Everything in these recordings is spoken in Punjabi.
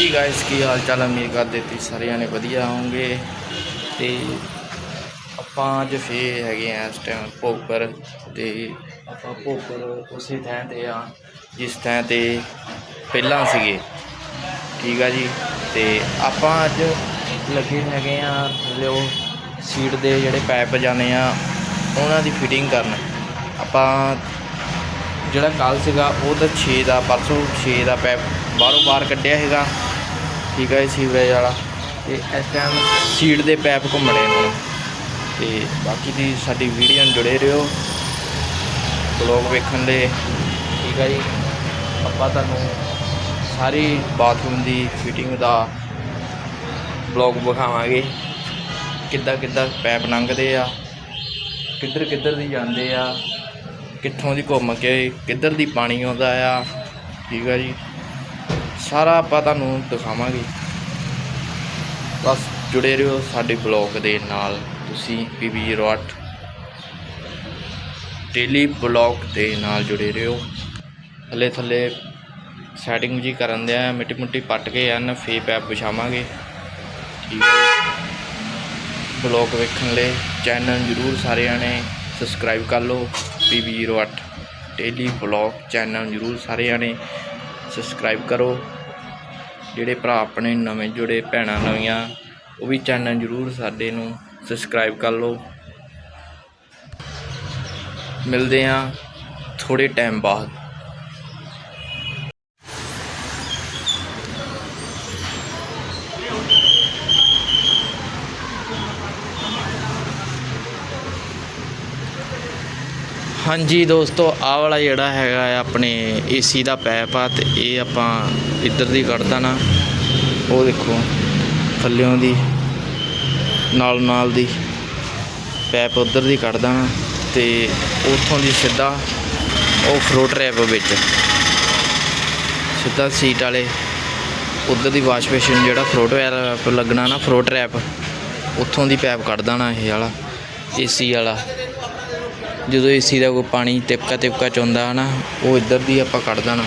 ਹਾਂਜੀ ਗਾਇਸ ਕੀ ਹਾਲ ਚਾਲ ਉਮੀਦ ਕਰਦੇ ਤੁਸੀਂ ਸਾਰੇ ਜਾਣੇ ਵਧੀਆ ਹੋਵੋਗੇ। ਤੇ ਆਪਾਂ ਅੱਜ ਫੇ ਹੈਗੇ ਆ ਇਸ ਟਾਈਮ ਭੋਗਪੁਰ ਤੇ ਆਪਾਂ ਭੋਗਪੁਰ ਉਸੇ ਥਾਂ ਤੇ ਆ, ਜਿਸ ਥਾਂ ਤੇ ਪਹਿਲਾਂ ਸੀਗੇ। ਠੀਕ ਆ ਜੀ? ਤੇ ਆਪਾਂ ਅੱਜ ਲੱਗੇ ਹੈਗੇ ਆ ਲਿਓ ਸੀਟ ਦੇ ਜਿਹੜੇ ਪਾਈਪ ਜਾਣੇ ਆ, ਉਹਨਾਂ ਦੀ ਫਿਟਿੰਗ ਕਰਨ। ਆਪਾਂ ਜਿਹੜਾ ਕੱਲ ਸੀਗਾ, ਉਹ ਤਾਂ 6 ਦਾ, ਪਰਸੋਂ 6 ਦਾ ਪੈਪ ਬਾਹਰੋਂ ਬਾਹਰ ਕੱਢਿਆ ਹੈਗਾ ਠੀਕ ਹੈ ਸੀਵਰੇਜ ਵਾਲਾ। ਤੇ ਇਸ ਟਾਈਮ ਸੀਟ ਦੇ ਪੈਪ ਘੁੰਮਣੇ ਨੇ। ਤੇ ਬਾਕੀ ਦੀ ਸਾਡੀ ਵੀਡੀਓ ਨਾਲ ਜੁੜੇ ਰਹੋ। ਬਲੌਗ ਵੇਖਣ ਦੇ। ਠੀਕ ਹੈ ਜੀ। ਆਪਾਂ ਤੁਹਾਨੂੰ ਸਾਰੀ ਬਾਥਰੂਮ ਦੀ ਫਿਟਿੰਗ ਦਾ ਬਲੌਗ ਵਿਖਾਵਾਂਗੇ। ਕਿੱਦਾਂ ਕਿੱਦਾਂ ਪੈਪ ਲੰਘਦੇ ਆ, ਕਿੱਧਰ ਕਿੱਧਰ ਦੀ ਜਾਂਦੇ ਆ, ਕਿੱਥੋਂ ਦੀ ਘੁੰਮ ਕੇ, ਕਿੱਧਰ ਦੀ ਪਾਣੀ ਆਉਂਦਾ ਆ। ਠੀਕ ਆ ਜੀ। ਸਾਰਾ ਆਪਾਂ ਤੁਹਾਨੂੰ ਦਿਖਾਵਾਂਗੇ। ਬਸ ਜੁੜੇ ਰਹੋ ਸਾਡੇ ਬਲੌਗ ਦੇ ਨਾਲ। ਤੁਸੀਂ ਪੀਬੀ ਰੋਟ ਡੇਲੀ ਬਲੌਗ ਦੇ ਨਾਲ ਜੁੜੇ ਰਹੋ। ਥੱਲੇ ਥੱਲੇ ਸੈਟਿੰਗ ਜੀ ਕਰਨ ਦੇ ਆ ਮਿੱਟੀ ਮੁੱਟੀ ਪੱਟ ਕੇ ਐਨ ਫੇ ਪੈਪ ਵਿਛਾਵਾਂਗੇ। ਠੀਕ ਹੈ। ਬਲੌਗ ਵੇਖਣ ਲਈ ਚੈਨਲ ਜਰੂਰ ਸਾਰਿਆਂ ਨੇ ਸਬਸਕ੍ਰਾਈਬ ਕਰ ਲਓ। ਪੀ08 ਡੇਲੀ ਬਲੌਗ ਚੈਨਲ ਜਰੂਰ ਸਾਰਿਆਂ ਨੇ ਸਬਸਕ੍ਰਾਈਬ ਕਰੋ। ਜਿਹੜੇ ਭਰਾ ਆਪਣੇ ਨਵੇਂ ਜੁੜੇ ਭੈਣਾਂ ਨਵੀਆਂ, ਉਹ ਵੀ ਚੈਨਲ ਜਰੂਰ ਸਾਡੇ ਨੂੰ ਸਬਸਕ੍ਰਾਈਬ ਕਰ ਲਓ। ਮਿਲਦੇ ਆ ਥੋੜੇ ਟਾਈਮ ਬਾਅਦ। ਹਾਂਜੀ ਦੋਸਤੋ, ਆਹ ਵਾਲਾ ਜਿਹੜਾ ਹੈਗਾ ਆ ਆਪਣੇ ਏਸੀ ਦਾ ਪੈਪ ਆ ਤੇ ਇਹ ਆਪਾਂ ਇੱਧਰ ਦੀ ਕੱਢਦਾ ਨਾ। ਉਹ ਦੇਖੋ, ਥੱਲਿਓਂ ਦੀ ਨਾਲ ਨਾਲ ਦੀ ਪੈਪ ਉੱਧਰ ਦੀ ਕੱਢਦਾ ਨਾ ਤੇ ਉੱਥੋਂ ਦੀ ਸਿੱਧਾ ਉਹ ਫਰੋਟ ਰੈਪ ਵਿੱਚ। ਸਿੱਧਾ ਸੀਟ ਵਾਲੇ, ਉੱਧਰ ਦੀ ਵਾਸ਼ ਬੇਸਿਨ ਜਿਹੜਾ ਫਰੋਟ ਰੈਪ ਲੱਗਣਾ ਨਾ ਫਰੋਟ ਰੈਪ ਉੱਥੋਂ ਦੀ ਪੈਪ ਕੱਢ ਦੇਣਾ ਇਹ ਵਾਲਾ ਏਸੀ ਵਾਲਾ। ਜਦੋਂ ਏਸੀ ਦਾ ਕੋਈ ਪਾਣੀ ਤਿਪਕਾ ਤਿਪਕਾ ਚੁੰਦਾ ਨਾ ਉਹ ਇੱਧਰ ਦੀ ਆਪਾਂ ਕੱਢ ਦੇਣਾ।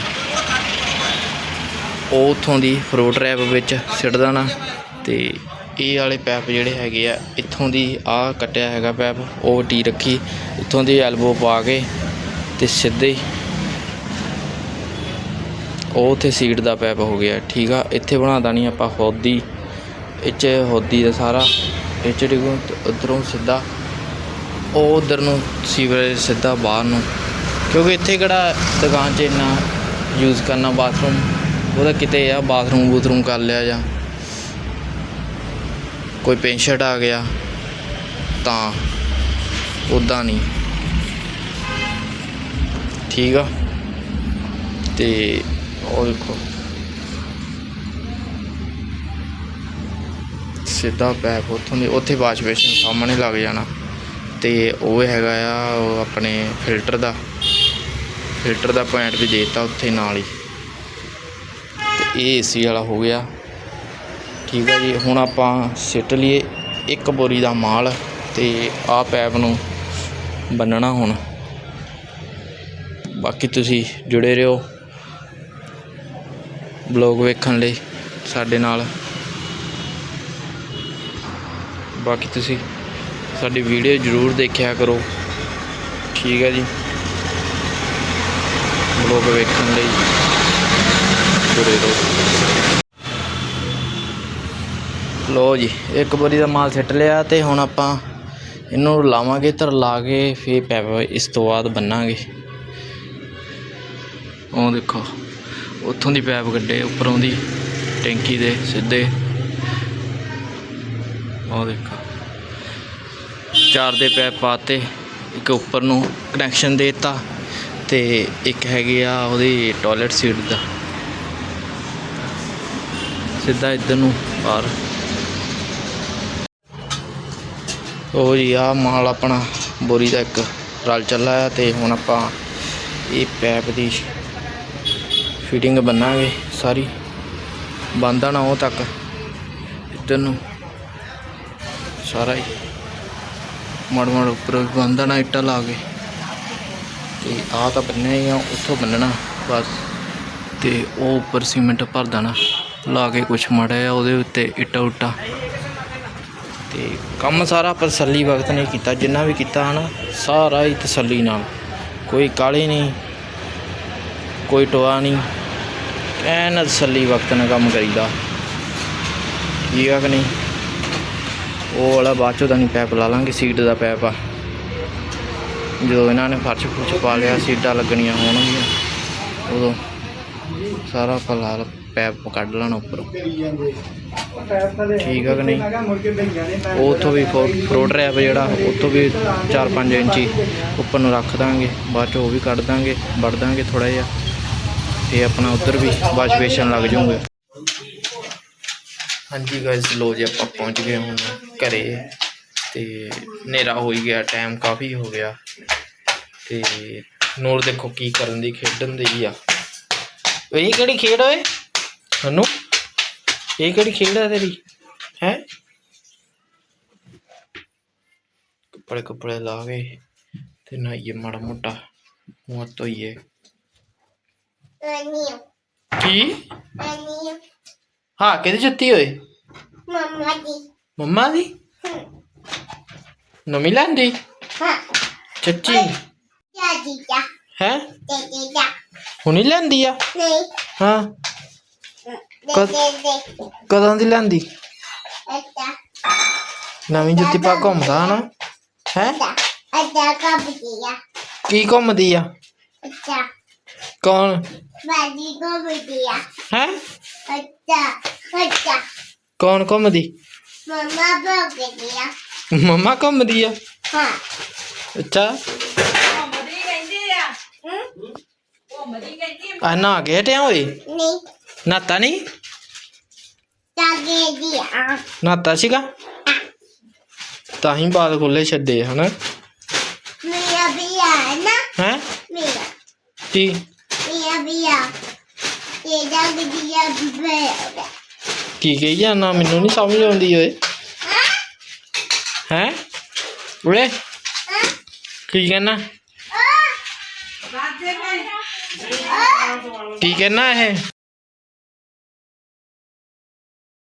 ਉਹ ਉਥੋਂ ਦੀ ਫਰੂਟ ਰੈਪ ਵਿੱਚ ਸਿੱਟ ਦੇਣਾ ਤੇ ਇਹ ਵਾਲੇ ਪੈਪ ਜਿਹੜੇ ਹੈਗੇ ਆ, ਇੱਥੋਂ ਦੀ ਆ ਕੱਟਿਆ ਹੈਗਾ ਪੈਪ, ਉਹ ਟੀ ਰੱਖੀ, ਇੱਥੋਂ ਦੀ ਐਲਬੋ ਪਾ ਕੇ ਤੇ ਸਿੱਧੇ ਉਹ ਉੱਥੇ ਸੀਟ ਦਾ ਪੈਪ ਹੋ ਗਿਆ, ਠੀਕ ਆ। ਇੱਥੇ ਬਣਾਦਾ ਨਹੀਂ ਆਪਾਂ ਹੋਦੀ, ਇੱਚ ਹੌਦੀ ਦਾ ਸਾਰਾ ਇੱਥੇ ਡਿਗੋ ਉਧਰੋਂ ਸਿੱਧਾ ਉਹ ਉਧਰ ਨੂੰ, ਸੀਵਰੇਜ ਸਿੱਧਾ ਬਾਹਰ ਨੂੰ। ਕਿਉਂਕਿ ਇੱਥੇ ਕਿਹੜਾ ਦੁਕਾਨ 'ਚ ਇੰਨਾ ਯੂਜ਼ ਕਰਨਾ ਬਾਥਰੂਮ ਉਹਦਾ ਕਿਤੇ ਆ ਬਾਥਰੂਮ ਬੂਥਰੂਮ ਕਰ ਲਿਆ ਜਾਂ ਕੋਈ ਪੇਸ਼ੈਂਟ ਆ ਗਿਆ, ਤਾਂ ਉਦਾਂ ਨਹੀਂ। ਠੀਕ ਆ? ਤੇ ਉਹ ਦੇਖੋ। ਸਿੱਧਾ ਪੈਪ ਉੱਥੋਂ ਦੀ, ਉੱਥੇ ਵਾਸ਼ ਬੇਸਿਨ ਸਾਹਮਣੇ ਲੱਗ ਜਾਣਾ। ਤੇ ਉਹ ਹੈਗਾ ਆ, ਉਹ ਆਪਣੇ ਫਿਲਟਰ ਦਾ। ਫਿਲਟਰ ਦਾ ਪੁਆਇੰਟ ਵੀ ਦੇਤਾ ਉੱਥੇ ਨਾਲ ਹੀ। ਤੇ ਇਹ ਏਸੀ ਵਾਲਾ ਹੋ ਗਿਆ। ਠੀਕ ਹੈ ਜੀ, ਹੁਣ ਆਪਾਂ ਸਿੱਟ ਲਈਏ ਇੱਕ ਬੋਰੀ ਦਾ ਮਾਲ ਤੇ ਆਹ ਪੈਪ ਨੂੰ ਬੰਨਣਾ ਹੁਣ। ਬਾਕੀ ਤੁਸੀਂ ਜੁੜੇ ਰਹੋ ਬਲੌਗ ਵੇਖਣ ਲਈ ਸਾਡੇ ਨਾਲ। ਬਾਕੀ ਤੁਸੀਂ ਸਾਡੀ ਵੀਡੀਓ ਜ਼ਰੂਰ ਦੇਖਿਆ ਕਰੋ। ਠੀਕ ਹੈ ਜੀ। ਬਲੌਗ ਵੇਖਣ ਲਈ ਜੁੜੇ ਰਹੋ। ਲੋ ਜੀ, ਇੱਕ ਵਾਰੀ ਦਾ ਮਾਲ ਸਿੱਟ ਲਿਆ ਤੇ ਹੁਣ ਆਪਾਂ ਇਹਨੂੰ ਲਾਵਾਂਗੇ ਧਰ ਲਾ ਕੇ ਫੇਰ ਪੈਪ ਇਸ ਤੋਂ ਬਾਅਦ ਬੰਨਾਂਗੇ। ਉਹ ਦੇਖੋ, ਉੱਥੋਂ ਦੀ ਪੈਪ ਕੱਢੇ, ਉੱਪਰੋਂ ਦੀ ਟੈਂਕੀ ਦੇ ਸਿੱਧੇ। ਉਹ ਦੇਖੋ। ਚਾਰ ਦੇ ਪੈਪ ਪਾਤੇ, ਇੱਕ ਉੱਪਰ ਨੂੰ ਕਨੈਕਸ਼ਨ ਦੇਤਾ ਤੇ ਇੱਕ ਹੈਗੇ ਆ ਉਹਦੀ ਟਾਇਲਟ ਸੀਟ ਦਾ। ਸਿੱਧਾ ਇੱਧਰ ਨੂੰ ਬਾਹਰ। ਉਹ ਜੀ ਆ ਮਾਲ ਆਪਣਾ ਬੋਰੀ ਦਾ ਇੱਕ ਰਲ ਚੱਲਾ ਆ ਤੇ ਹੁਣ ਆਪਾਂ ਇਹ ਪੈਪ ਦੀ ਫਿਟਿੰਗ ਬੰਨਾਂਗੇ ਸਾਰੀ। ਬੰਦਾ ਨਾ ਉਹ ਤੱਕ। ਇੱਧਰ ਨੂੰ ਸਾਰਾ ਹੀ। ਮੜ ਮੜ ਉੱਪਰ ਬੰਦਣਾ ਇੱਟਾਂ ਲਾ ਕੇ। ਤੇ ਆਹ ਤਾਂ ਬੰਨਿਆ ਹੀ ਆ, ਉੱਥੋਂ ਬੰਨਣਾ, ਬਸ। ਤੇ ਉਹ ਉੱਪਰ ਸੀਮੈਂਟ ਭਰ ਦੇਣਾ, ਲਾ ਕੇ ਕੁਛ ਮਾੜਾ ਜਿਹਾ ਉਹਦੇ ਉੱਤੇ ਇੱਟਾ ਉੱਟਾ। ਤੇ ਕੰਮ ਸਾਰਾ ਤਸੱਲੀ ਵਕਤ ਨੇ ਕੀਤਾ, ਜਿੰਨਾ ਵੀ ਕੀਤਾ ਹਨਾ, ਸਾਰਾ ਹੀ ਤਸੱਲੀ ਨਾਲ। ਕੋਈ ਕਾਲੀ ਨਹੀਂ, ਕੋਈ ਟੋਆ ਨਹੀਂ, ਐਨ ਤਸੱਲੀ ਵਕਤ ਨਾਲ ਕੰਮ ਕਰੀਦਾ। ਠੀਕ ਆ ਕਿ ਨਹੀਂ? ਉਹ ਵਾਲਾ ਬਾਅਦ ਚੋਂ ਤਾਂ ਨਹੀਂ ਪੈਪ ਲਾ ਲਾਂਗੇ, ਸੀਟ ਦਾ ਪੈਪ ਆ। ਜਦੋਂ ਇਹਨਾਂ ਨੇ ਫਰਸ਼ ਫੁਰਸ਼ ਪਾ ਲਿਆ, ਸੀਟਾਂ ਲੱਗਣੀਆਂ ਹੋਣਗੀਆਂ, ਉਦੋਂ ਸਾਰਾ ਆਪਾਂ ਪੈਪ ਕੱਢ ਲੈਣਾ ਉੱਪਰੋਂ। ਠੀਕ ਆ ਕਿ ਨਹੀਂ? ਉਹ ਉੱਥੋਂ ਵੀ ਫਰੋਡ ਰੈਪ ਜਿਹੜਾ, ਉੱਥੋਂ ਵੀ 4-5 ਇੰਚੀ ਉੱਪਰ ਨੂੰ ਰੱਖ ਦਾਂਗੇ, ਬਾਅਦ ਚ ਉਹ ਵੀ ਕੱਢ ਦਾਂਗੇ ਵੜ ਦਾਂਗੇ ਥੋੜਾ ਜਿਹਾ, ਤੇ ਆਪਣਾ ਉੱਧਰ ਵੀ ਵਾਸ਼ ਬੇਸ਼ਨ ਲੱਗ ਜਾਊਗਾ। ਹਾਂਜੀ ਗਾਇਸ ਲੋ ਜੀ ਆਪਾਂ ਪਹੁੰਚ ਗਏ ਹੁਣ ਘਰੇ ਤੇ ਹਨੇਰਾ ਹੋ ਹੀ ਗਿਆ ਟਾਈਮ ਕਾਫੀ ਹੋ ਗਿਆ ਤੇ ਨੂਰ ਦੇਖੋ ਕੀ ਕਰਨ ਦੀ ਖੇਡਣ ਦੀ ਆ। ਇਹ ਕਿਹੜੀ ਖੇਡ ਓਏ? ਹਨੂ ਇਹ ਕਿਹੜੀ ਖੇਡ ਆ ਤੇਰੀ? ਹੈ? ਕੱਪੜੇ ਕੱਪੜੇ ਲਾ ਕੇ ਤੇ ਨਹਾਈਏ ਮਾੜਾ ਮੋਟਾ ਮੂੰਹ ਧੋਈਏ। ਕੀ? ਹਾਂ ਕਿਹਦੀ ਜੁੱਤੀ ਓਏ mama di, ਮੰਮਾ ਦੀ ਨਵੀਂ ਲੈਂਦੀ ha, ਚੱਚੀ jadi dah, ਹੈ jadi dah, ਹੁਣੀ ਲੈਂਦੀ ਆ ni, ਹਾਂ Kau- de de, ਕਦੋਂ ਦੀ ਲੈਂਦੀ ada, ਨਵੀਂ ਜੁੱਤੀ ਪਾ ਘੁੰਮਦਾ ਨਾ ਹੈ ada, ada kau dia, ਕੀ ਘੁੰਮਦੀ ਆ ada, ਕੌਣ bagi kau dia, ਹੈ ada, ada, ਕੌਣ ਘੁੰਮਦੀ mama bagi dia, ਮੰਮਾ ਘੁੰਮਦੀ ਆ ha, ਅੱਛਾ hmm, ਆ ਨਾ ਕੇ ਹਟਿਆ ਓਏ ni, ਨਾਤਾ ਨਹੀਂ bagi dia, ਨਾਤਾ ਸੀਗਾ ਤਾਂ ਹੀ ਬਾਲ ਖੁੱਲੇ ਛੱਡੇ ਹਨਾ mia biar na, ਹੈ mia, ਕੀ mia biar, dia dah dia biar, ਕੀ ਕਹੀ ਜਾਣਾ ਮੈਨੂੰ ਨਹੀਂ ਸਮਝ ਆਉਂਦੀ ਓਏ। ਹੈ? ਓਏ ਕੀ ਕਹਿਣਾ ਕੀ ਕਹਿਣਾ ਇਹ?